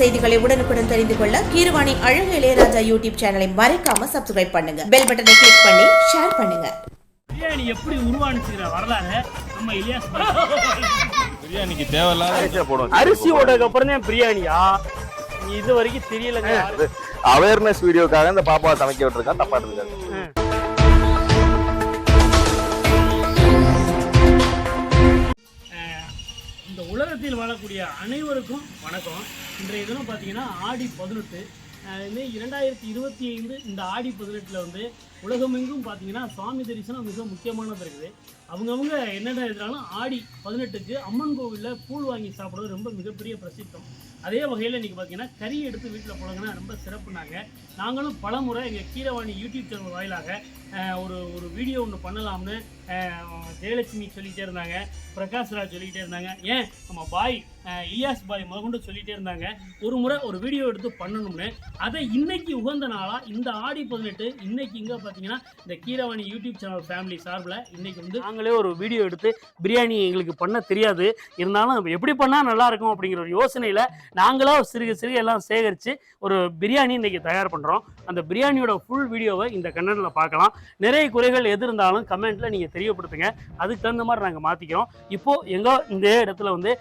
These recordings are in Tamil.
செய்திகளை உடனுக்குடன் தெரிந்து கொள்ள கீரவாணி அழகு இளையராஜா யூடியூப் சேனலை மறைக்காம சப்ஸ்கிரைப் பண்ணுங்க. பெல் பட்டனை கிளிக் பண்ணி ஷேர் பண்ணுங்க. பிரியாணி எப்படி உருவானுச்சுங்கிற வரலாறு நம்ம இலியாஸ் பிரியாணிக்கு தேவையில்லாத அரிசி ஓட்டதுக்கு அப்புறம் தான் பிரியாணியா? இது வரைக்கும் தெரியலங்க. அவேர்னஸ் வீடியோக்காக இந்த பாப்பாவை சமைக்க விட்டுருக்கான் தப்பா இருக்காது அஹ், இந்த உலகத்தில் வாழக்கூடிய அனைவருக்கும் வணக்கம். இன்றைய தினம் பார்த்தீங்கன்னா ஆடி பதினெட்டு. இது இரண்டாயிரத்தி இருபத்தி ஐந்து இந்த ஆடி பதினெட்டில் வந்து உலகமெங்கும் பார்த்தீங்கன்னா சுவாமி தரிசனம் மிக முக்கியமானது இருக்குது. அவங்கவுங்க என்னென்ன இருந்தாலும் ஆடி பதினெட்டுக்கு அம்மன் கோவிலில் கூழ் வாங்கி சாப்பிட்றது ரொம்ப மிகப்பெரிய பிரசித்தம். அதே வகையில் இன்றைக்கி பார்த்தீங்கன்னா கறி எடுத்து வீட்டில் போனாங்கன்னா ரொம்ப சிறப்புனாங்க. நாங்களும் பலமுறை எங்கள் கீரவாணி யூடியூப் சேனல் வாயிலாக ஒரு ஒரு வீடியோ ஒன்று பண்ணலாம்னு ஜெயலட்சுமி சொல்லிகிட்டே இருந்தாங்க பிரகாஷ் ராஜ் சொல்லிக்கிட்டே இருந்தாங்க. ஏன்? நம்ம பாய் இலியாஸ் பாய் முதற்கொண்டு சொல்லிகிட்டே இருந்தாங்க. ஒரு முறை ஒரு வீடியோ எடுத்து பண்ணணும்னு. அதை இன்னைக்கு உகந்த நாளாக இந்த ஆடி பதினெட்டு இன்னைக்கு இங்கே பார்த்தீங்கன்னா இந்த கீரவாணி யூடியூப் சேனல் ஃபேமிலி சார்பில் இன்னைக்கு வந்து நாங்களே ஒரு வீடியோ எடுத்து பிரியாணி எங்களுக்கு பண்ண தெரியாது. இருந்தாலும் எப்படி பண்ணால் நல்லாயிருக்கும் அப்படிங்கிற ஒரு யோசனையில் நாங்களாக சிறுக சிறுக எல்லாம் சேகரித்து ஒரு பிரியாணி இன்றைக்கி தயார் பண்ணுறோம் அந்த பிரியாணியோட ஃபுல் வீடியோவை இந்த கன்னடில் பார்க்கலாம். நிறைய குறைகள் எது இருந்தாலும் கமெண்ட்டில் நீங்கள் தெரியப்படுத்துங்க. அதுக்கு தகுந்த மாதிரி நாங்கள் மாற்றிக்கிறோம் இப்போது எங்கோ இந்த இடத்துல வந்து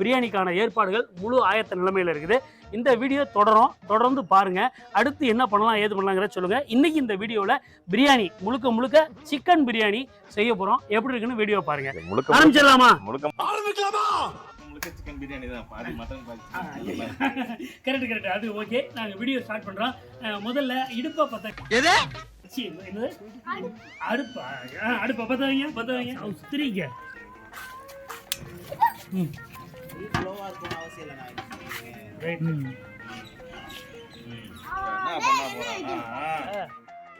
பிரியாணிக்கான ஏற்பாடுகள் முழு ஆயத்த நிலைமையில் இருக்குது. இந்த வீடியோ தொடரும். தொடர்ந்து பாருங்கள் அடுத்து என்ன பண்ணலாம் ஏது பண்ணலாங்கிறத சொல்லுங்கள் இன்றைக்கி இந்த வீடியோவில் பிரியாணி முழுக்க முழுக்க சிக்கன் பிரியாணி செய்ய போகிறோம் எப்படி இருக்குன்னு வீடியோ பாருங்கள் முழுக்க ஆரம்பிச்சிடலாமா? முழுக்க முழுக்க சிக்கன் பிரியாணி தான். பாதி மட்டன் பாதி கரெக்ட் கரெக்ட். அது ஓகே நாங்கள் வீடியோ ஸ்டார்ட் பண்ணுறோம் முதல்ல இடுப்பை என்னது அடுப்பா அடுப்பை என்ன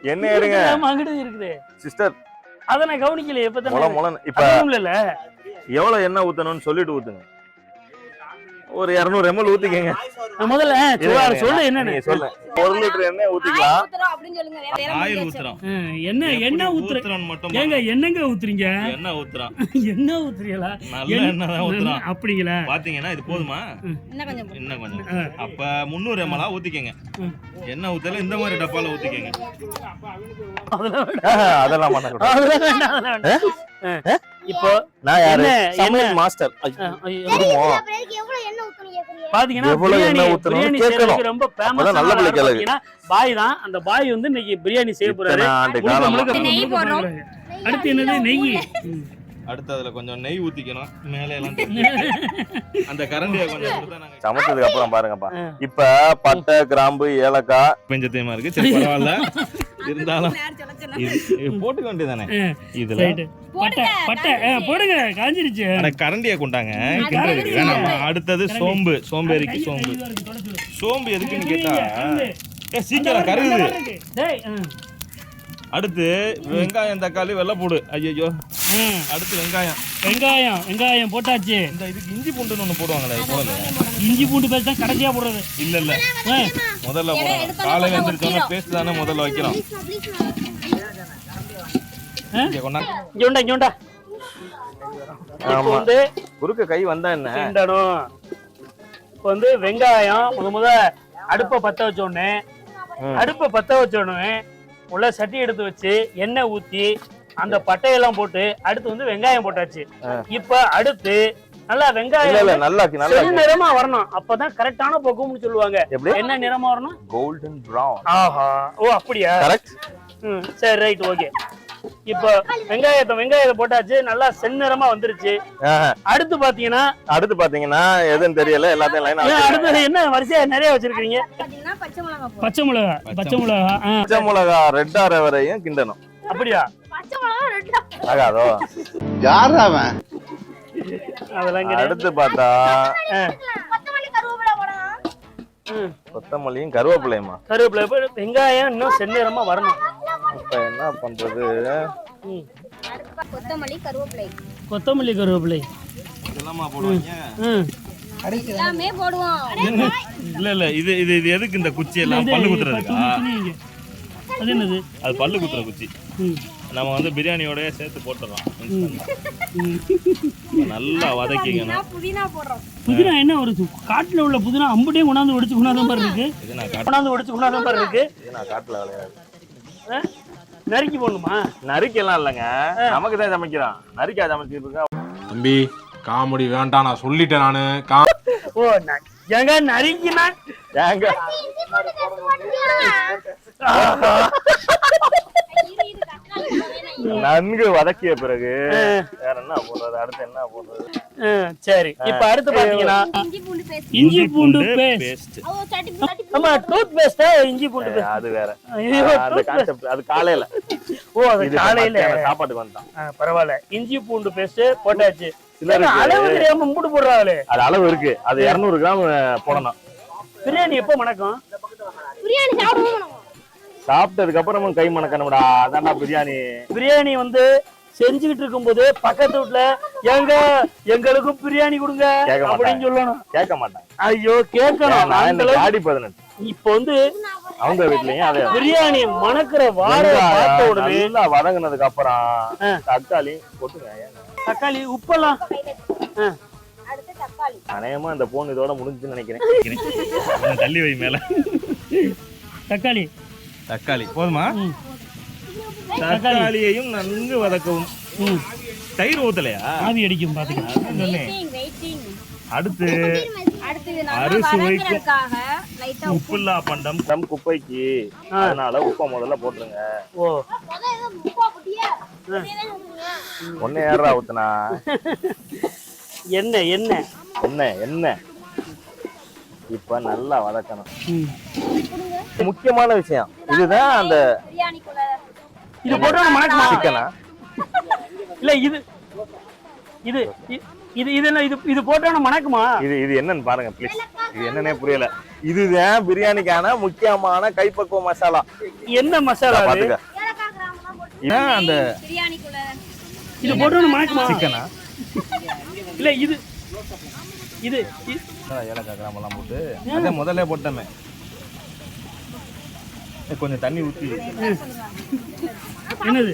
என்ன எடுங்க அங்கிட்டு இருக்குது. சிஸ்டர் அதை நான் இப்போ முள தான் முள இப்ப இல்ல எவ்வளவு எண்ணெய் ஊத்தணும்னு சொல்லிட்டு ஊத்துங்க. ஒரு இருநூறு எம்எல் ஊத்திக்கங்க. முதல்ல சொல்லு, என்னன்னு. நீங்க சொல்லு ஒரு லிட்டர் எண்ணெய் ஊத்திக்கலாம். ஆயில். ஊத்துறோம். என்ன என்ன ஊத்துற ஊத்துறோம் மட்டும் ஏங்க என்னங்க ஊத்துறீங்க? எண்ணெய் ஊத்துறோம். என்ன ஊத்துறீங்களா? நல்ல எண்ணெய் தான் ஊத்துறோம். அப்படிங்களா? பாத்தீங்கன்னா இது போதுமா? இன்னும் கொஞ்சம். இன்னும் கொஞ்சம். அப்ப முந்நூறு எம்எலா ஊத்திக்கங்க. எண்ணெய் ஊத்தல இந்த மாதிரி டப்பால ஊத்திக்கங்க. அதெல்லாம் அதெல்லாம் இப்போ நான் யாரு? என்ன, சமையல் என்ன? மாஸ்டர்? பாத்தீங்கன்னா ரொம்ப நல்ல பாத்தீங்கன்னா பாய் தான். அந்த பாய் வந்து இன்னைக்கு பிரியாணி செய்ய போறாரு. அடுத்து என்னது? நெய். அடுத்து அதுல கொஞ்சம் நெய் ஊத்திக்கணும். மேலே எல்லாம். அந்த கரண்டியை கொஞ்சம் சமைச்சதுக்கு அப்புறம் பாருங்கப்பா. இப்ப பட்டை கிராம்பு ஏலக்காய். பெஞ்சத்தையுமா இருக்கு. சரி பரவாயில்ல. இருந்தாலும் போட்டுக்க வேண்டியதானே இதுல. பட்டை பட்டை போடுங்க காஞ்சிருச்சு. கரண்டியை கொண்டாங்க. கிண்டுறதுக்கு வேணாமா அடுத்தது சோம்பு சோம்பேறிக்கு சோம்பு. சோம்பு எதுக்குன்னு கேட்டா ஏ சீக்கிரம் ஆ. அடுத்து வெங்காயம் தக்காளி வெள்ளைப்பூடு ஐயோ ஆ, அடுத்து வெங்காயம். வெங்காயம் வெங்காயம் போட்டாச்சு. இந்த இதுக்கு இஞ்சி பூண்டுன்னு ஒண்ணு போடுவாங்களே போடல. இஞ்சி பூண்டு பேஸ்ட் தான் கடைசியா போடுறது. இல்ல இல்ல. ஆ, முதல்ல போடுறோம் காலையில ஒட்டிரும். பேஸ்ட் தானே முதல்ல வைக்கிறோம். இங்க கொண்டாங்க இங்க உண்டா இங்க உண்டா. இப்போ ஆமா வந்து குறுக்க கை வந்தா என்ன? இப்போ வந்து வெங்காயம் முத முத அடுப்பை பத்த வச்ச உடனே ம். அடுப்பை பத்த வச்ச உடனே உள்ள சட்டி எடுத்து வச்சு எண்ணெய் ஊத்தி அந்த பட்டையெல்லாம் போட்டு அடுத்து வந்து வெங்காயம் போட்டாச்சு. இப்ப அடுத்து நல்லா வெங்காயம் நல்லா செல் நிறமா வரணும். அப்பதான் கரெக்டான பக்குவம்னு சொல்லுவாங்க. என்ன நிறமா வரணும்? கோல்டன் பிரவுன் ஆஹா. ஓ அப்படியா? கரெக்ட் ம் சரி ரைட் ஓகே இப்போ வெங்காயத்தை வெங்காயத்தை போட்டாச்சு. நல்லா செந்நிறமா வந்துருச்சு. அடுத்து பாத்தீங்கன்னா அடுத்து பாத்தீங்கன்னா எதுன்னு தெரியல எல்லாத்தையும் லைனா ஏன் அடுத்தது என்ன வரிசையா நிறைய வச்சிருக்கீங்க? பச்சை மிளகா பச்சை மிளகா பச்சை மிளகா. ரெட் ஆற வரையும் கிண்டணும். அப்படியா. ஆகாதோ? யார் அவன்? அதெல்லாம் அடுத்து பார்த்தா கொத்தமல்லி கருவேப்பிலை போடலாம். ம், கொத்தமல்லியும் கருவேப்பிலையுமா? கருவேப்பிலை வெங்காயம் இன்னும் செந்நிறமா வரணும். இப்ப என்ன பண்றது? ம், கொத்தமல்லி கருவேப்பிலை. கொத்தமல்லி கருவேப்பிலை. இதெல்லாமா போடுவாங்க? எல்லாமே போடுவோம். இல்ல இல்ல. இது இது இது எதுக்கு இந்த குச்சி எல்லாம்? பல்லு குத்துறதுக்கா. அது என்னது? அது பல்லு குத்துற குச்சி. ம். நம்ம வந்து பிரியாணியோடய சேர்த்து போட்டுறோம் நல்லா வதக்கிக்கணும் புதினா போடுறோம். புதினா என்ன ஒரு காட்டுல உள்ள புதினா அம்புட்டையும் கொண்டாந்து ஒடிச்சு கொண்டாந்த மாதிரி இருக்கு. இது நான் காட்டு கொண்டாந்து ஒடிச்சு கொண்டாந்த மாதிரி இருக்கு. இது நான் காட்டுல விளையாது ஆ? நறுக்கி போடணுமா? நறுக்கெல்லாம் இல்லைங்க. நமக்கு தான் சமைக்கிறோம். நறுக்கா சமைச்சிட்டு இருக்கா தம்பி காமெடி வேண்டாம் நான் சொல்லிட்டேன் நானு. கா ஓ ஏங்க நறுக்கினா? ஏங்க? நன்கு வதக்கிய பிறகு வேற என்ன போடுறது? அடுத்து என்ன போடுறது? சரி. இப்ப அடுத்து பாத்தீங்கன்னா இஞ்சி பூண்டு பேஸ்ட் நம்ம டூத் பேஸ்டா இஞ்சி பூண்டு அது வேற. அந்த கான்செப்ட் அது காலையில. ஓ அது காலையில. சாப்பாட்டுக்கு வந்துட்டான். ஆ, பரவாயில்ல. இஞ்சி பூண்டு பேஸ்ட் போட்டாச்சு. அளவு தெரியாம மூடு போடுறாங்களே. அது அளவு இருக்கு. அது 200 கிராம் போடணும். பிரியாணி எப்போ மணக்கும் பிரியாணி சாப்பிடுவோம் சாப்பிட்டதுக்கு அப்புறமும் கை மணக்கணும்டா. அதான்டா பிரியாணி. பிரியாணி வந்து செஞ்சுக்கிட்டு இருக்கும்போது பக்கத்து வீட்டுல எங்க எங்களுக்கும் பிரியாணி கொடுங்க. அப்படின்னு சொல்லணும். கேட்க மாட்டான். ஐயோ கேட்கணும். ஆடி பதினெட்டு. இப்ப வந்து அவங்க வீட்லயும் அதே பிரியாணி மணக்கிற வாடை பார்த்த உடனே வதங்கினதுக்கு அப்புறம். தக்காளி போட்டுங்க. தக்காளி உப்பெல்லாம். ஆ, அடுத்து தக்காளி அநேகமா இந்த போன் இதோட முடிஞ்சுன்னு நினைக்கிறேன். தள்ளி வை மேல. தக்காளி தக்காளி. போதுமா. தக்காளியையும் நன்கு வதக்கவும். ம். தயிர் ஊத்தலையா? ஆவி அடிக்கும் வெயிட்டிங் அடுத்து அடுத்து இது நல்லா அரிசி வைக்க- வதங்குறதுக்காக லைட்டா உப்பு. உப்புல்லா பண்டம். நம் குப்பைக்கு. அதனால உப்பை முதல்ல போட்டுருங்க. ஓ. ஒன்னு ஏறா ஊத்துனா? என்ன என்ன என்ன என்ன இப்ப நல்லா வதக்கணும். முக்கியமான விஷயம். இதுதான் அந்த பிரியாணிக்குள்ள இது போட்டா மணக்குமா சிக்கனா இல்ல இது இது இது இது என்ன இது இது போட்டா மணக்குமா? இது இது என்னன்னு பாருங்க ப்ளீஸ் இது என்னன்னே புரியல. இதுதான் பிரியாணிக்கான முக்கியமான கைப்பக்குவ மசாலா. என்ன மசாலா? பாத்துக்க. ஏலக்காய் கிராம்பெல்லாம் போட்டு இதான் அந்த பிரியாணிக்குள்ள இது போட்டா மணக்குமா? சிக்கனா இல்ல இது இது ஏலக்காய் கிராமெல்லாம் போட்டு அதே முதல்ல போட்டோமே கொஞ்சம் தண்ணி ஊத்தி. என்னது.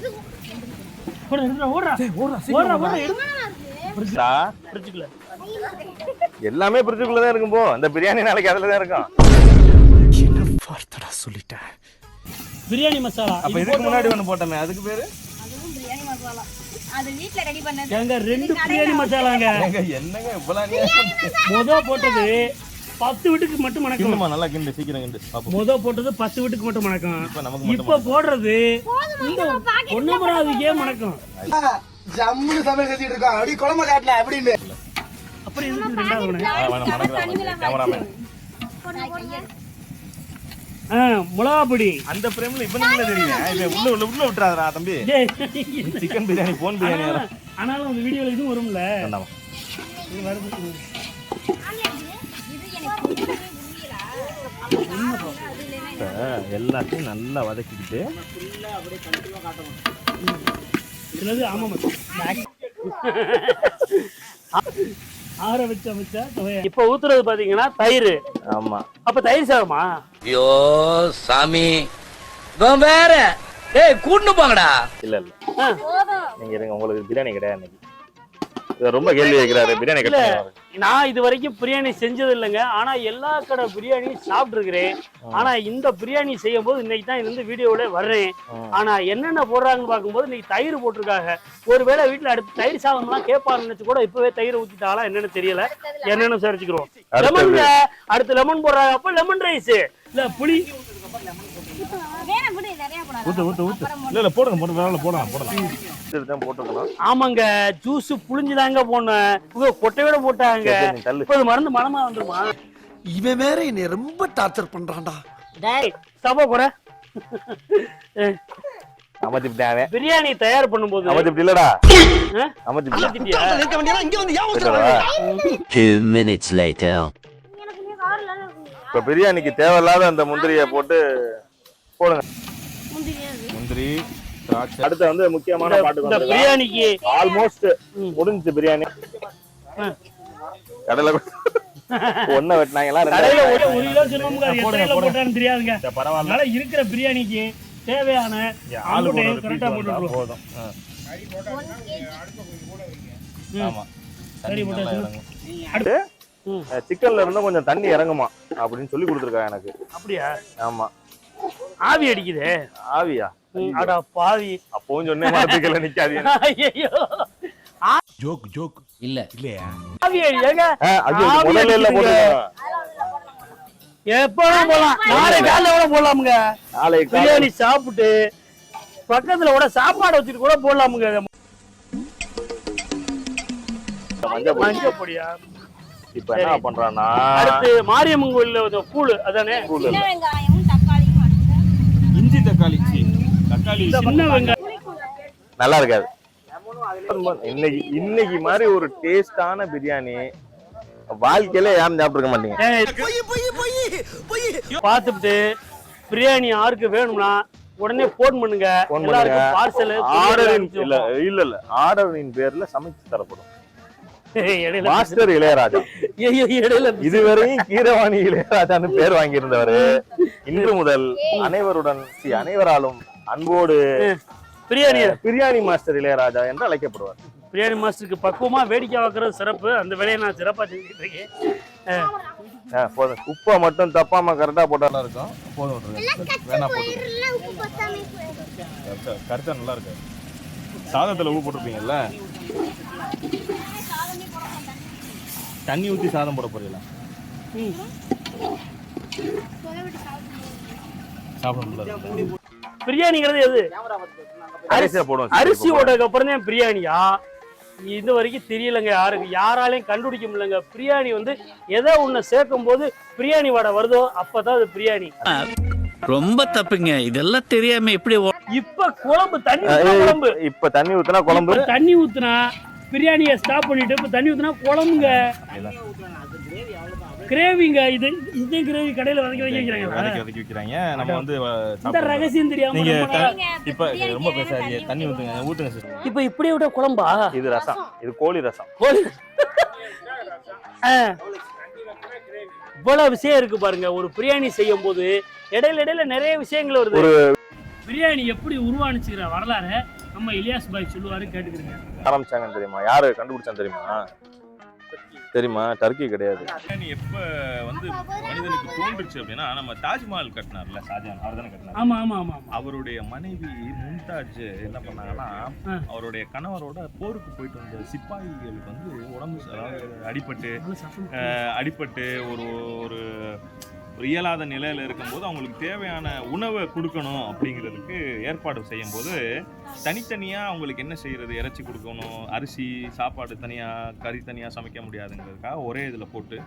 எல்லாமே பிரிட்ஜுக்குள்ளதான் இருக்கும் போ. இந்த பிரியாணி நாளைக்கு அதுல தான் இருக்கும். பிரியாணி மசாலா. அப்ப இது இதுக்கு முன்னாடி ஒண்ணு போட்டோமே அதுக்கு பேரு? அதுவும் பிரியாணி மசாலா. அது வீட்ல ரெடி பண்ணது. ஏங்க ரெண்டு பிரியாணி மசாலாங்க. என்னங்க இவ்வளவு? முத போட்டது பத்து வீட்டுக்கு மட்டும் மணக்கும் கிண்டுமா, நல்லா கிண்டு சீக்கிரம் கிண்டு. பாப்போம். முத போட்டது பத்து வீட்டுக்கு மட்டும் மணக்கும் இப்ப நமக்கு மட்டும் இப்ப போடுறது இந்த ஒன்னமராதுக்கே மணக்கும் ஜம்முன்னு சமையல் செஞ்சுட்டு இருக்கான் அப்படி குழம்பு காட்டல அப்படின்னு அப்புறம் எதுக்கு ரெண்டாவது மணக்கு? ஆ, வேணாம், மணக்கலாம் கேமராமேன் ஆ, மிளகா பொடி. அந்த பிரேம்ல இப்ப நீங்க தெரியுங்க இப்ப உள்ள உள்ள உள்ள விட்டுறாதடா தம்பி. Chicken biryani bone biryani. ஆனாலும் அந்த வீடியோல இதுவும் வரும்ல? இது வருது இது எனக்கு புரியவே புரியல அது இல்லைன்னா இப்ப எல்லாத்தையும் நல்லா வதக்கிக்கிட்டு ஆற வச்ச வச்சா இப்ப ஊத்துறது பாத்தீங்கன்னா தயிர். ஆமா. அப்ப தயிர் சாதமா? ஐயோ சாமி. வேற. ஏய் கூட்டு போங்கடா. இல்ல இல்ல. நீங்க இருங்க உங்களுக்கு பிரியாணி கிடையாது இன்னைக்கு. ரொம்ப கேள்வி கேட்கிறாரு பிரியாணி கிடையாது நான் இது வரைக்கும் பிரியாணி செஞ்சது இல்லைங்க ஆனா எல்லா கடை பிரியாணி சாப்பிட்டுருக்கிறேன். ஆனா இந்த பிரியாணி செய்யும் போது இன்னைக்கு தான் இருந்து வீடியோல வர்றேன். ஆனா என்னென்ன போடுறாங்கன்னு பார்க்கும்போது இன்னைக்கு தயிர் போட்டிருக்காங்க. ஒருவேளை வீட்டுல அடுத்து தயிர் சாதம்லாம் கேட்பாருன்னு நினைச்சு கூட இப்பவே தயிர் ஊத்திட்டாங்களா என்னன்னு தெரியல. என்னன்னு விசாரிச்சுக்கிறோம். அடுத்தது. லெமன் அடுத்து லெமன் போடுறாங்க. அப்ப லெமன் ரைஸ் இல்ல புளி. வேணாம் விடு நிறைய போடாத. ஊத்து ஊத்து ஊத்து. இல்ல இல்ல போடுங்க போடுங்க. போடலாம் போடலாம். இதுதான் போட்டுக்கணும் ஆமாங்க ஜூஸ் புளிஞ்சுதாங்க போனேன் இவங்க கொட்டையோட போட்டாங்க. இப்ப மருந்து மனமா வந்துருமா? இவன் வேற என்னை ரொம்ப டார்ச்சர் பண்றான்டா. டேய் சபா கூட அமைச்சுட்டேன் அவன் பிரியாணி தயார் பண்ணும்போது. அமைச்சுட்டு இல்லடா. அழுத்திட்டியா? இருக்க வேண்டியதா? இங்க வந்து ஏன் விட்டுறவா? Two minutes later. இப்ப பிரியாணிக்கு தேவையில்லாத அந்த முந்திரியை போட்டு போடுங்க. முந்திரி. திராட்சை அடுத்து வந்து முக்கியமான வந்துருக்கோம். பிரியாணிக்கு. ஆல்மோஸ்ட் முடிஞ்சுச்சு பிரியாணி. கடலை ஒன்ன வெட்டினாங்களா கடையில ஒரு கிலோ சொல்லுவாங்க தெரியாதுங்க. பரவாயில்ல. இருக்கிற பிரியாணிக்கு தேவையான ஆளு போட்டு போதும். ஆமா. சரி. சிக்கன்ல இருந்து கொஞ்சம் தண்ணி இறங்குமா? அப்படின்னு சொல்லி கொடுத்துருக்கா எனக்கு. அப்படியா? ஆமா. ஆவி அடிக்குதே. ஆவியா? அடா பாவி. அப்பவும் சொன்னேன் மரத்துக்கல நிக்காதீங்க. ஐயோ ஜோக் ஜோக். இல்ல. இல்லையா? ஆவி ஏங்க முதல்ல இல்ல அடிக்குதுங்க. போட்டு எப்போ போலாம். நாளை காலைல கூட போடலாமுங்க நாளைக்கு காலையில பிரியாணி சாப்பிட்டு பக்கத்துல கூட சாப்பாடு வச்சுட்டு கூட போடலாமுங்க மஞ்சள் பொடியா இப்ப என்ன பண்றான்னா அடுத்து மாரியம்மன் கோயில்ல ஒரு கூழ் அதானே? கூழ் சின்ன இல்ல. வெங்காயமும் தக்காளியும் அடிச்சு இஞ்சி தக்காளி சீ, தக்காளி சின்ன வெங்காயம் நல்லா இருக்காது. இன்னைக்கு இன்னைக்கு மாதிரி ஒரு டேஸ்டான பிரியாணி வாழ்க்கையில யாரும் சாப்பிட்டுருக்க மாட்டீங்க. பார்த்துட்டு பிரியாணி யாருக்கு வேணும்னா உடனே போன் பண்ணுங்க. பார்சல் ஆர்டரின் இல்ல இல்ல இல்ல. ஆர்டரின் பேர்ல சமைச்சு தரப்படும். மாஸ்டர் இளையராஜா. இதுவரையும் கீரவாணி இளையராஜான்னு பேர் வாங்கியிருந்தவரு. இன்று முதல் அனைவருடன் சி அனைவராலும் அன்போடு பிரியாணி. பிரியாணி மாஸ்டர் இளையராஜா என்று அழைக்கப்படுவார். பிரியாணி மாஸ்டருக்கு பக்குவமா வேடிக்கை பார்க்கறது சிறப்பு. அந்த வேலையை நான் சிறப்பா செஞ்சுட்டு இருக்கேன். போதும். உப்பை மட்டும் தப்பாம கரெக்டா போட்டா நல்லா இருக்கும். போதும் வேணா போட்டு கரெக்டா கரெக்டா நல்லா இருக்கு. சாதத்துல உப்பு போட்டிருப்பீங்கல்ல? தண்ணி ஊத்தி சாதம் போட போறீங்களா. சாப்பிட முடியல. பிரியாணிங்கிறது எது? அரிசி ஓட்டதுக்கு அப்புறம் தான் பிரியாணியா? இது வரைக்கும் தெரியலங்க யாருக்கு. யாராலையும் கண்டுபிடிக்க முடியலங்க. பிரியாணி வந்து எதை ஒண்ணு சேர்க்கும் போது பிரியாணி வடை வருதோ அப்பதான் அது பிரியாணி. ரொம்ப தப்புங்க. இதெல்லாம் தெரியாம எப்படி இப்ப குழம்பு தண்ணி ஊத்துனா குழம்பு. இப்ப தண்ணி ஊத்துனா குழம்பு? தண்ணி ஊத்துனா பிரியாணியை ஸ்டாப் பண்ணிட்டு இப்ப தண்ணி ஊத்துனா குழம்புங்க. கிரேவிங்க இது. இது கிரேவி கடையில வதக்கி வதக்கி வைக்கிறாங்க வதக்கி வதக்கி வைக்கிறாங்க. நம்ம வந்து இந்த. ரகசியம் தெரியாம நீங்க இப்ப ரொம்ப பேசாதீங்க. தண்ணி ஊத்துங்க. ஊத்துங்க. சிஸ்டர். இப்ப இப்படியே விட குழம்பா? இது ரசம். இது கோழி ரசம். கோழி ஆ. இவ்வளவு விஷயம் இருக்கு பாருங்க. ஒரு பிரியாணி செய்யும் போது இடையில இடையில நிறைய விஷயங்கள் வருது. பிரியாணி எப்படி உருவானுச்சுங்கிற வரலாறு நம்ம இலியாஸ் பாய் சொல்லுவாரு கேட்டுக்கிறீங்க. ஆரம்பிச்சாங்கன்னு தெரியுமா? யாரு கண்டுபிடிச்சான்னு தெரியுமா? தெரியுமா? டர்க்கி கிடையாது. எப்ப வந்து மனிதனுக்கு தோன்றுச்சு அப்படின்னா நம்ம தாஜ்மஹால் கட்டினார்ல ஷாஜகான் அவர் தானே கட்டினார்? ஆமா ஆமா ஆமா அவருடைய மனைவி மும்தாஜ் என்ன பண்ணாங்கன்னா. அவருடைய கணவரோட போருக்கு போயிட்டு வந்த சிப்பாய்களுக்கு வந்து உடம்பு அடிபட்டு ஒரு ஒரு ஒரு இயலாத நிலையில் இருக்கும்போது அவங்களுக்கு தேவையான உணவை கொடுக்கணும் அப்படிங்கிறதுக்கு ஏற்பாடு செய்யும்போது தனித்தனியாக அவங்களுக்கு என்ன செய்கிறது இறைச்சி கொடுக்கணும் அரிசி சாப்பாடு தனியாக கறி தனியாக சமைக்க முடியாதுங்கிறதுக்காக ஒரே இதில் போட்டு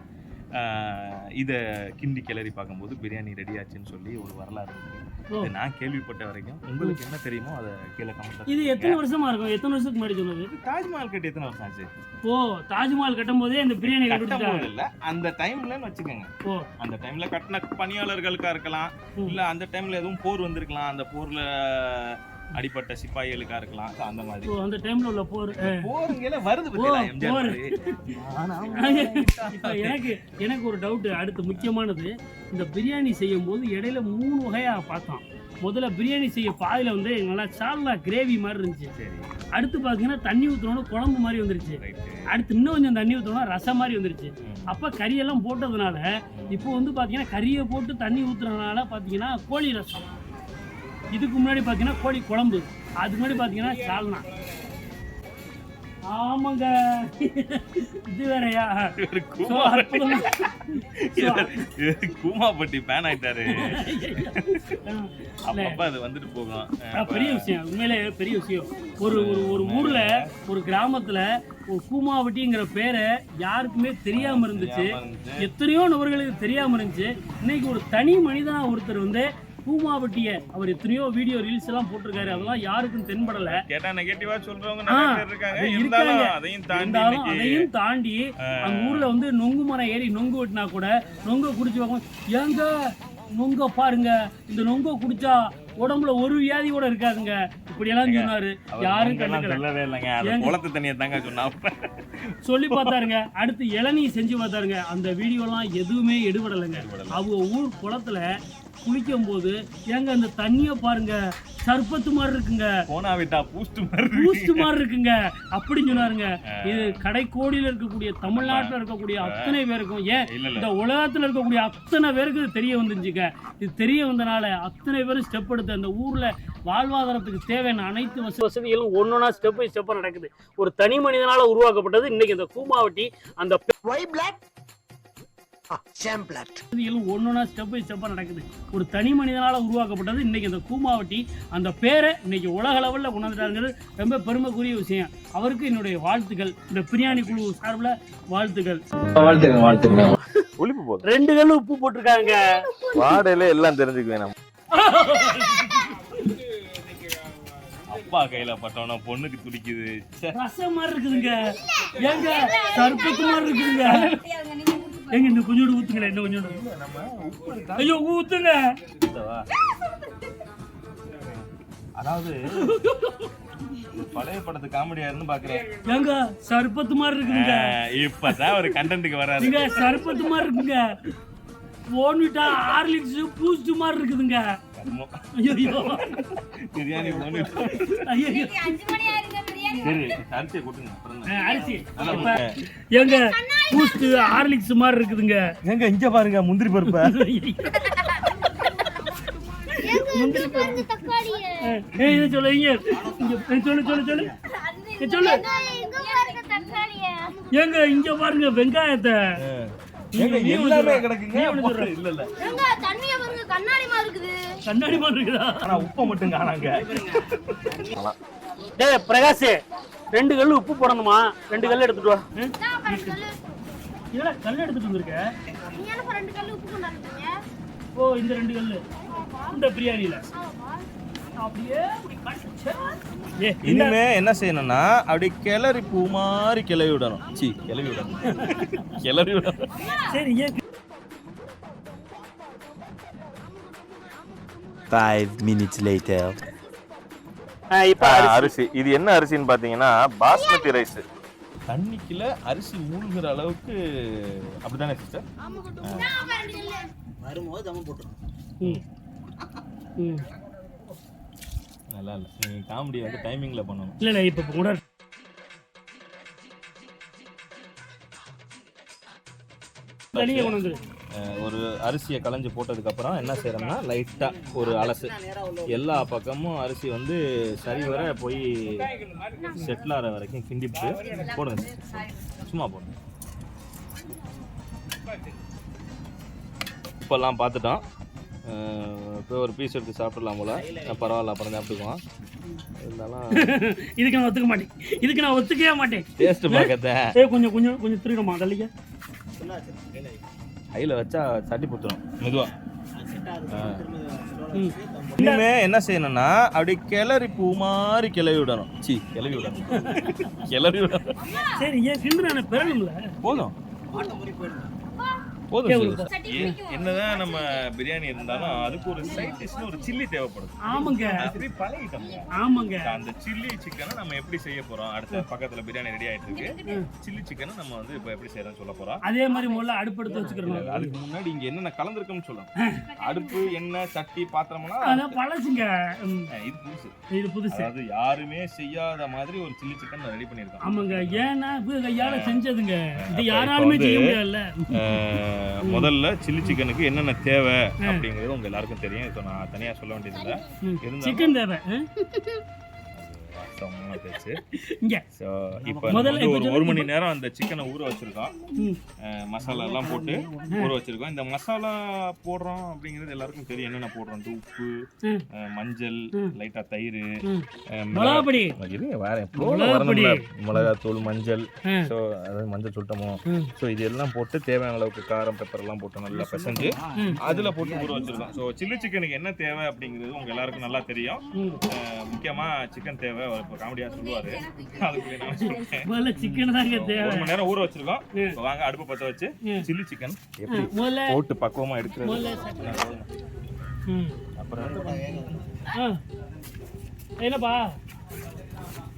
இதை கிண்டி கிளறி பார்க்கும்போது பிரியாணி ரெடி ஆச்சுன்னு சொல்லி ஒரு வரலாறு இருக்கு. நான் கேள்விப்பட்ட வரைக்கும் உங்களுக்கு என்ன தெரியுமோ அதை கீழே கமெண்ட் இது எத்தனை வருஷமா இருக்கும்? எத்தனை வருஷத்துக்கு முன்னாடி சொன்னது? தாஜ்மஹால் கட்டி எத்தனை வருஷம் ஆச்சு? ஓ தாஜ்மஹால் கட்டும் போதே இந்த பிரியாணி கட்டும் இல்ல அந்த டைம்லன்னு வச்சுக்கோங்க. ஓ. அந்த டைம்ல கட்டின பணியாளர்களுக்கா இருக்கலாம். இல்ல அந்த டைம்ல எதுவும் போர் வந்திருக்கலாம். அந்த போர்ல அடிப்பட்ட சிப்பாய்களுக்கா இருக்கலாம். அந்த மாதிரி. அந்த டைம்ல உள்ள போர் போருங்கள வருது எனக்கு எனக்கு ஒரு டவுட் அடுத்து முக்கியமானது இந்த பிரியாணி செய்யும் போது இடையில மூணு வகையா பார்த்தோம். முதல்ல பிரியாணி செய்ய பாதியில வந்து நல்லா சால்னா கிரேவி மாதிரி இருந்துச்சு. அடுத்து பாத்தீங்கன்னா தண்ணி ஊத்தணும் குழம்பு மாதிரி வந்துருச்சு. அடுத்து இன்னும் கொஞ்சம் தண்ணி ஊத்தணும் ரசம் மாதிரி வந்துருச்சு. அப்ப கறியெல்லாம் போட்டதுனால இப்போ வந்து பாத்தீங்கன்னா கறியை போட்டு தண்ணி ஊத்துறதுனால பாத்தீங்கன்னா கோழி ரசம். இதுக்கு முன்னாடி பாத்தீங்கன்னா கோழி குழம்பு. அதுக்கு முன்னாடி பாத்தீங்கன்னா சால்னா. ஆமாங்க. இது வேறயா? கூமாப்பட்டி பேன் ஆயிட்டாரு. இல்ல, அப்பப்ப அது வந்துட்டு போகும். பெரிய விஷயம். உண்மையிலே பெரிய விஷயம். ஒரு ஒரு ஒரு ஊர்ல ஒரு கிராமத்துல ஒரு கூமாவட்டிங்கிற பேரை யாருக்குமே தெரியாம இருந்துச்சு. எத்தனையோ நபர்களுக்கு தெரியாம இருந்துச்சு. இன்னைக்கு ஒரு தனி மனிதனா ஒருத்தர் வந்து கூமாவட்டிய அவர் எத்தனையோ வீடியோ ரீல்ஸ் எல்லாம் போட்டிருக்காரு. அதெல்லாம் யாருக்கும் தென்படல. கேட்டா நெகட்டிவா சொல்றவங்க ஆ, நிறைய பேர் இருக்காங்க. இருந்தாலும். அதையும் தாண்டி அதையும் தாண்டி அந்த ஊர்ல வந்து நொங்கு மரம் ஏறி நொங்கு வெட்டினா கூட நொங்க குடிச்சு பார்க்கும். ஏங்க நொங்க பாருங்க. இந்த நொங்க குடிச்சா உடம்புல ஒரு வியாதி கூட இருக்காதுங்க. இப்படி எல்லாம் சொன்னாரு. யாரும் சொல்லவே இல்லைங்க? குளத்து தண்ணியை தாங்க சொன்னா சொல்லி பார்த்தாருங்க. அடுத்து இளநீ செஞ்சு பார்த்தாருங்க. அந்த வீடியோலாம் எதுவுமே எடுபடலைங்க. அவங்க ஊர் குளத்துல குளிக்கும் போது ஏங்க அந்த தண்ணியை பாருங்க சர்பத்து மாதிரி இருக்குங்க. போனா விட்டா பூஸ்ட் மாதிரி பூஸ்ட் மாதிரி இருக்குங்க. அப்படின்னு சொன்னாருங்க. இது கடைக்கோடியில் இருக்கக்கூடிய தமிழ்நாட்டில் இருக்கக்கூடிய அத்தனை பேருக்கும் ஏன் இந்த உலகத்தில் இருக்கக்கூடிய அத்தனை பேருக்கு இது தெரிய வந்துருச்சுங்க இது தெரிய வந்தனால அத்தனை பேரும் ஸ்டெப் எடுத்து அந்த ஊர்ல வாழ்வாதாரத்துக்கு தேவையான அனைத்து வச- வசதிகளும் ஒன்னொன்னா ஸ்டெப் பை ஸ்டெப்பாக நடக்குது. ஒரு தனி மனிதனால உருவாக்கப்பட்டது இன்னைக்கு இந்த கூமாவட்டி அந்த ஒய் பிளாக் ஒன்னொன்னா ஸ்டெப் பை ஸ்டெப்பாக நடக்குது. ஒரு தனி மனிதனால உருவாக்கப்பட்டது இன்னைக்கு இந்த கூமாவட்டி. அந்த பேரை இன்னைக்கு உலக லெவலில் கொண்டாந்துட்டாங்கிறது ரொம்ப பெருமைக்குரிய விஷயம். அவருக்கு என்னுடைய வாழ்த்துக்கள். இந்த பிரியாணி குழு சார்பில் வாழ்த்துக்கள். ஒளிப்பு போதும். ரெண்டு கல்லு உப்பு போட்டிருக்காங்க. வாடையில எல்லாம் தெரிஞ்சுக்குவேன் நம்ம. அப்பா கையில பட்டோம்னா பொண்ணுக்கு துடிக்குது. ரசம் மாதிரி இருக்குதுங்க. ஏங்க சர்பத்து மாதிரி இருக்குதுங்க. ஏங்க இந்த கொஞ்சோண்டு ஊத்துங்களேன் இன்னும் கொஞ்சோண்டு. ஐயோ ஊத்துங்க. அதாவது பழைய படத்து காமெடியா இருந்து பாக்குறேன். ஏங்க சர்பத்து மாதிரி இருக்குதுங்க. இப்பதான் ஒரு கண்டென்ட்டுக்கு வராரு. நீங்க சர்பத்து மாதிரி இருக்குங்க போன்விட்டா ஹார்லிக்ஸ் பூஸ்ட் மாதிரி இருக்குதுங்க. ஐயோ பிரியாணி போன்னு ஐயோ அரிசி. பூஸ்ட் ஹார்லிக்ஸ் மாதிரி இருக்குதுங்க. எங்க இங்க பாருங்க முந்திரி பருப்பை. ஏய் இதை சொல்லு இங்க. இங்க சொல்லு சொல்லு சொல்லு. ஏங்க இங்க பாருங்க வெங்காயத்தை. எங்க எல்லாமே. கிடக்குங்க. இல்ல இல்ல. கண்ணாடி மாதிரி இருக்குதா. ஆனா உப்பை மட்டும் காணாங்க. டேய் பிரகாஷ் ரெண்டு கல்லு உப்பு போடணுமா? ரெண்டு கல்லு எடுத்துட்டு வா. கல் எடுத்துட்டு வந்திருக்க? நீ என்ன ரெண்டு கல்லு உப்பு கொண்டாடுறீங்க ஓ இந்த ரெண்டு கல்லு. இந்த பிரியாணியில. இனிமே என்ன? செய்யணும்னா அப்படி கிளறி பூ மாதிரி கிளறி விடணும். சி கிளறி விடணும். கிளறி விடணும். சரி Five minutes later. அரிசி. இது என்ன அரிசின்னு பாத்தீங்கன்னா பாஸ்மதி ரைஸ். தண்ணிக்குள்ள அரிசி மூழ்கிற அளவுக்கு அப்படிதானே சிஸ்டர்? ம். ம். நல்லா இல்ல நீ காமெடி வந்து டைமிங்ல பண்ணணும். இல்ல இல்ல இப்ப கூட தனியா கொண்டு வந்துரு. அஹ் ஒரு அரிசியை களைஞ்சு போட்டதுக்கு அப்புறம் என்ன செய்யறோம்னா லைட்டா ஒரு அலசு. எல்லா பக்கமும் அரிசி வந்து சரிவர போய் செட்டில் ஆகிற வரைக்கும் கிண்டிட்டு போடுங்க. சும்மா போடுங்க. உப்பெல்லாம் பார்த்துட்டோம். இப்போ ஒரு பீஸ் எடுத்து சாப்பிடலாம் போல. பரவாயில்ல அப்புறம் சாப்பிட்டுக்குவோம். இருந்தாலும் இதுக்கு நான் ஒத்துக்க மாட்டேன். இதுக்கு நான் ஒத்துக்கவே மாட்டேன். டேஸ்ட் பார்க்கத்த ஏ கொஞ்சம் கொஞ்சம் கொஞ்சம் திருடமா தள்ளிக்க. கையில் வச்சா சட்டி புத்துரும் மெதுவா. ம். இனிமே என்ன செய்யணும்னா அப்படி கிளறி பூ மாதிரி கிளறி விடணும். சி கிளறி விடணும். கிளறி விடணும். சரி ஏன் பெறணும்ல? போதும். போதும் என்னதான் நம்ம பிரியாணி இருந்தாலும் அதுக்கு ஒரு சைட் டிஷ்னு ஒரு சில்லி தேவைப்படுது. ஆமாங்க. அப்படி பழகிட்டோங்க ஆமாங்க. அந்த சில்லி சிக்கனை நம்ம எப்படி செய்ய போறோம்? அடுத்த பக்கத்துல பிரியாணி ரெடி ஆயிட்டு இருக்கு சில்லி சிக்கனை நம்ம வந்து இப்போ எப்படி செய்யறோம்னு சொல்ல போறோம். அதே மாதிரி முதல்ல அடுப்படுத்து வச்சுக்கிறோம் அதுக்கு முன்னாடி இங்க என்னென்ன கலந்துருக்குன்னு சொல்லணும் அடுப்பு எண்ணெய் சட்டி பாத்திரம்லாம் அதான் பழசுங்க. இது புதுசு. இது புதுசு. அதாவது யாருமே செய்யாத மாதிரி ஒரு சில்லி சிக்கன் ரெடி பண்ணியிருக்கோம். ஆமாங்க. ஏன்னா இது கையால செஞ்சதுங்க. இது யாராலுமே செய்ய முடியாதுல்ல. முதல்ல சில்லி சிக்கனுக்கு என்னென்ன தேவை அப்படிங்கிறது உங்க எல்லாருக்கும் தெரியும். இப்போ நான் தனியா சொல்ல வேண்டியதில்லை. சிக்கன் தேவை வாஸ்தவமான பேச்சு. இங்க. ஸோ இப்போ முதல்ல ஒரு ஒரு மணி நேரம் அந்த சிக்கனை ஊற வச்சிருக்கோம். மசாலா எல்லாம் போட்டு ஊற வச்சிருக்கோம். இந்த மசாலா போடுறோம் அப்படிங்கிறது எல்லாருக்கும் தெரியும். என்னென்ன போடுறோம்? உப்பு மஞ்சள் லைட்டா தயிர் மிளகாப்பொடி. மிளகாப்பொடி. வரணும்ல. மிளகாத்தூள் மஞ்சள். ஸோ அதாவது மஞ்சள் சுட்டமோ. ஸோ இது எல்லாம் போட்டு தேவையான அளவுக்கு காரம் பெப்பர் எல்லாம் போட்டு நல்லா பிசைஞ்சு. அதுல போட்டு ஊற வச்சிருக்கோம். ஸோ சில்லி சிக்கனுக்கு என்ன தேவை அப்படிங்கிறது உங்க எல்லாருக்கும் நல்லா தெரியும். முக்கியமா சிக்கன் தேவை இப்போ காமெடியா சொல்லுவாரு. அதுக்கு நான் சொல்றேன். முதல்ல சிக்கன் தாங்க தேவை. ஒரு மணி நேரம் ஊற வச்சிருக்கோம். இப்போ வாங்க அடுப்பு பத்த வச்சு. சில்லி சிக்கன் எப்படி? முதல்ல போட்டு பக்குவமா எடுக்கிறது. அப்புறம் ஆ. என்னப்பா?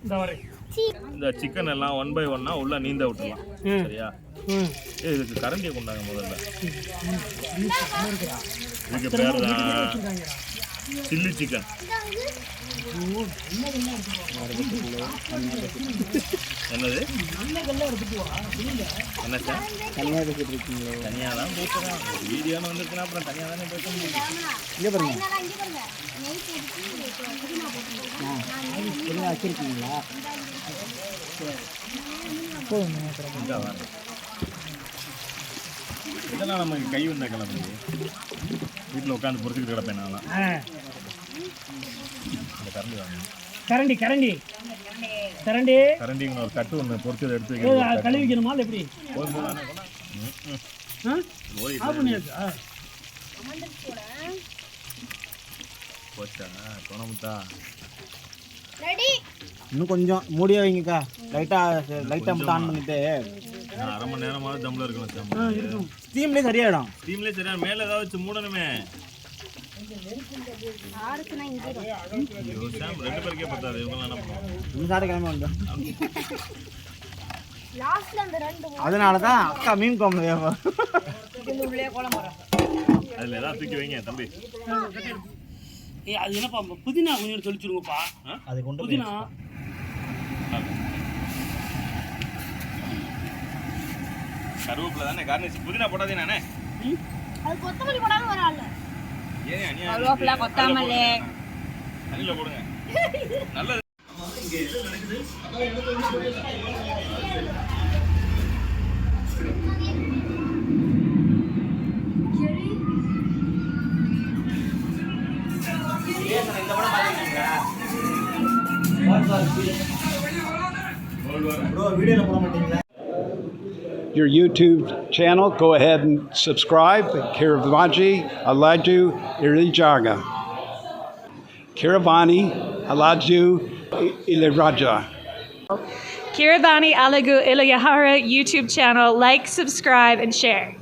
இந்த வரேன் இந்த சிக்கன் எல்லாம் ஒன் பை ஒன்னா உள்ள நீந்த விட்டுலாம். சரியா? இதுக்கு கரண்டியை கொண்டாங்க முதல்ல. இதுக்கு பேர் தான் சில்லி சிக்கன் என்னது? என்ன சார்? தனியாக தான் போட்டுறேன் வீடியோன்னு வந்துருக்குன்னா அப்புறம் தனியாக தானே போட்ட முடியும். இங்க பாருங்க. வச்சிருக்கீங்களா. இதெல்லாம் நமக்கு கை வந்த கிளம்பு வீட்டில் உட்காந்து பொறுத்துக்கிட்டு கிடப்பேன் நான்லாம். கரண்டி கரண்டி கரண்டி. கரண்டி. கரண்டிங்க ஒரு கட்டு ஒன்று பொறுத்து எடுத்து. கழுவிக்கணுமா இல்லை எப்படி? இன்னும் கொஞ்சம் மூடியே வைங்கக்கா. லைட்டா லைட்டா மட்டும் ஆன் பண்ணிட்டு. நான் அரை மணி நேரமாவது தம்ல இருக்கணும் சார் ஆ இருக்கும். ஸ்டீம்லேயே சரியாயிடும். ஸ்டீம்லேயே சரியா மேலே ஏதாவது வச்சு மூடணுமே. ஆறுச்சுன்னா இங்கே ஐயோ சாம் ரெண்டு பேருக்கே பத்தாது இவங்களாம் என்ன பண்ணுவோம் இந்த சாட்டை கிளம்பி வந்தோம். லாஸ்ட்ல அந்த ரெண்டு அதனால தான் அக்கா மீன் குழம்பு வேணும் அதில் ஏதாவது தூக்கி வைங்க தம்பி. ஏ அது என்னப்பா புதினா கொஞ்சம் தொளிச்சிருங்கப்பா அதை கொண்டு போய் புதினா? கருவேப்பிலை தானே கார்னிஷ் புதினா போடாதே நானே. அது கொத்தமல்லி போடாம அநியாயம் கருவேப்பிலை, கொத்தமல்லி. ப்ரோ வீடியோவில் போட மாட்டீங்களா? Your YouTube channel. Go ahead and subscribe. Kiravaji Alaju Irijaga. Kiravani Alaju Iliraja. Kiribani Alagu Ilayahara YouTube channel. Like, subscribe, and share.